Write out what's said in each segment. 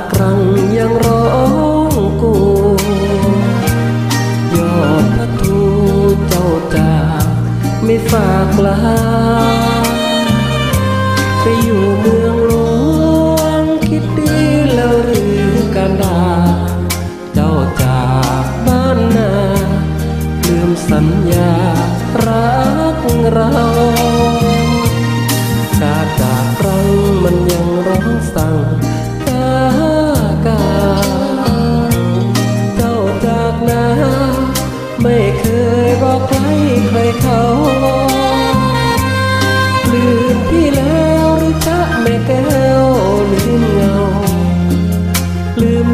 ากรังยังร้องกูยอดพระทูเจ้าจากไม่ฝากลา ไปอยู่เมืองหลวงคิดดีแล้วหรือการดา เจ้าจากบ้านนาลืมสัญญารักเรากาจากรังมันยังร้องสั่ง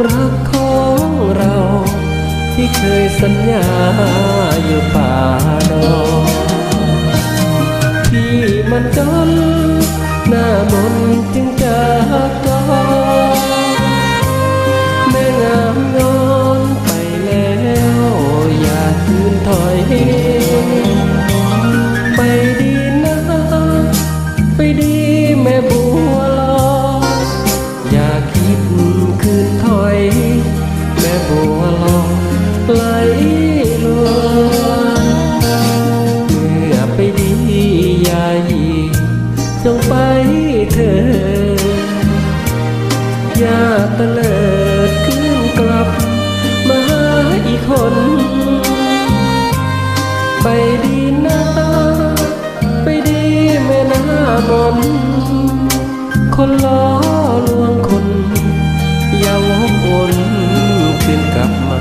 รักของเรา ที่เคยสัญญาอยู่ป่าดอที่มันจนหน้ามน บัวลอยไหลลวนเมื่อไปดียาหยีจงไปเถิดอย่าเตลิดขึ้นกลับ มาหาอีกคน ไปดีนะไปดีแม่น้ามนคนล้อลวง กลับมา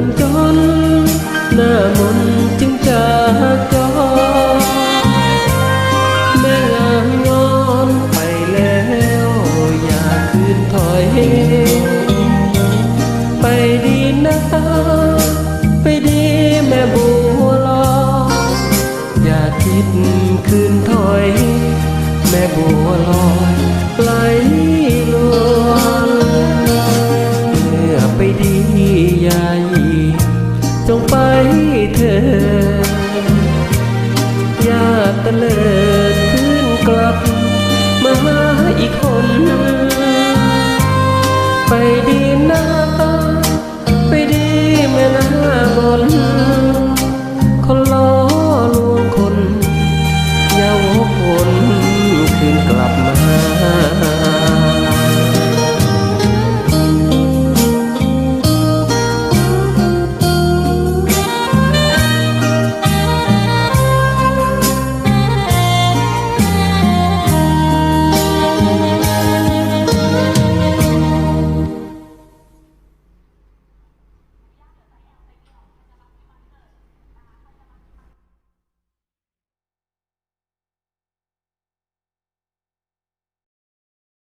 มันจน หน้ามนจึงจากจอแม่งามงอนไปแล้วอย่าคืนถอย ไปดีนะไปดีแม่บัวลอยอย่าคิดคืนถอย แม่บัวลอยไหลลวน เธอย่าเตลิดขึ้นกลับ มาหาอีกคน ไปดีหน้า ไปดีแม่น้าบน